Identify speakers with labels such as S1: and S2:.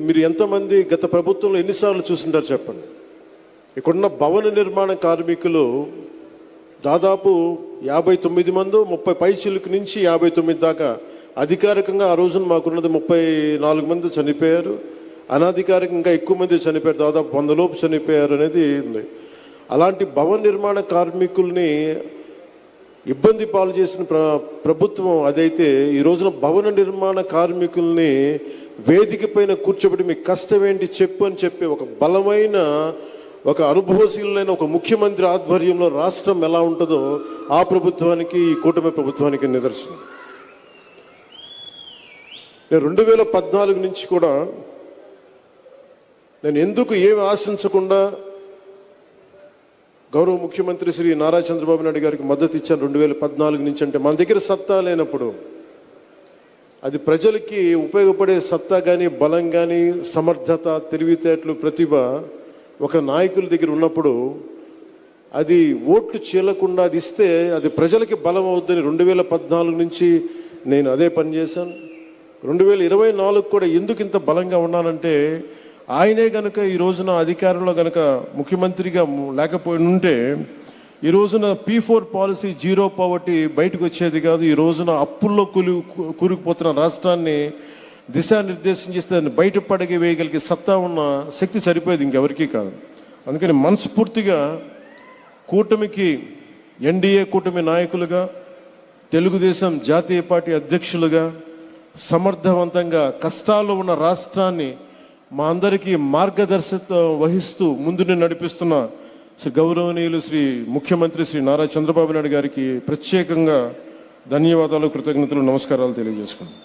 S1: మీరు ఎంతమంది గత ప్రభుత్వంలో ఎన్నిసార్లు చూసింటారు చెప్పండి? ఇక్కడున్న భవన నిర్మాణ కార్మికులు దాదాపు యాభై తొమ్మిది మంది ముప్పై పై చిలుకు నుంచి యాభై తొమ్మిది దాకా అధికారికంగా ఆ రోజున మాకున్నది ముప్పై నాలుగు మంది చనిపోయారు. అనధికారికంగా ఎక్కువ మంది చనిపోయారు. దాదాపు వందలోపు చనిపోయారు అనేది ఉంది. అలాంటి భవన నిర్మాణ కార్మికుల్ని ఇబ్బంది పాలు చేసిన ప్ర ప్రభుత్వం అదైతే ఈ రోజున భవన నిర్మాణ కార్మికుల్ని వేదిక పైన కూర్చోబెట్టి మీ కష్టం ఏంటి చెప్పు అని చెప్పి ఒక బలమైన ఒక అనుభవశీలైన ఒక ముఖ్యమంత్రి ఆధ్వర్యంలో రాష్ట్రం ఎలా ఉంటుందో ఆ ప్రభుత్వానికి ఈ కూటమి ప్రభుత్వానికి నిదర్శనం. నేను రెండు వేల పద్నాలుగు నుంచి కూడా నేను ఎందుకు ఏమి ఆశించకుండా గౌరవ ముఖ్యమంత్రి శ్రీ నారా చంద్రబాబు నాయుడు గారికి మద్దతు ఇచ్చాను రెండు వేల పద్నాలుగు నుంచి అంటే మన దగ్గర సత్తా లేనప్పుడు అది ప్రజలకి ఉపయోగపడే సత్తా కానీ బలం కానీ సమర్థత తెలివితేటలు ప్రతిభ ఒక నాయకుల దగ్గర ఉన్నప్పుడు అది ఓట్లు చీలకుండా అది ఇస్తే అది ప్రజలకి బలం అవుద్దని రెండు వేల పద్నాలుగు నుంచి నేను అదే పని చేశాను. రెండు వేల ఇరవై నాలుగు కూడా ఎందుకు ఇంత బలంగా ఉన్నానంటే ఆయనే గనుక ఈ రోజున అధికారంలో గనక ముఖ్యమంత్రిగా లేకపోయి ఉంటే ఈ రోజున P four policy zero poverty బయటకు వచ్చేది కాదు. ఈ రోజున అప్పుల్లో కూలి కూరుకుపోతున్న రాష్ట్రాన్ని దిశానిర్దేశం చేస్తే దాన్ని బయట పడగి వేయగలిగే సత్తా ఉన్న శక్తి సరిపోయేది ఇంకెవరికీ కాదు. అందుకని మనస్ఫూర్తిగా కూటమికి ఎన్డీఏ కూటమి నాయకులుగా తెలుగుదేశం జాతీయ పార్టీ అధ్యక్షులుగా సమర్థవంతంగా కష్టాల్లో ఉన్న రాష్ట్రాన్ని మా అందరికీ మార్గదర్శకత్వం వహిస్తూ ముందుని నడిపిస్తున్న శ్రీ గౌరవనీయులు శ్రీ ముఖ్యమంత్రి శ్రీ నారా చంద్రబాబు నాయుడు గారికి ప్రత్యేకంగా ధన్యవాదాలు కృతజ్ఞతలు నమస్కారాలు తెలియజేసుకున్నాను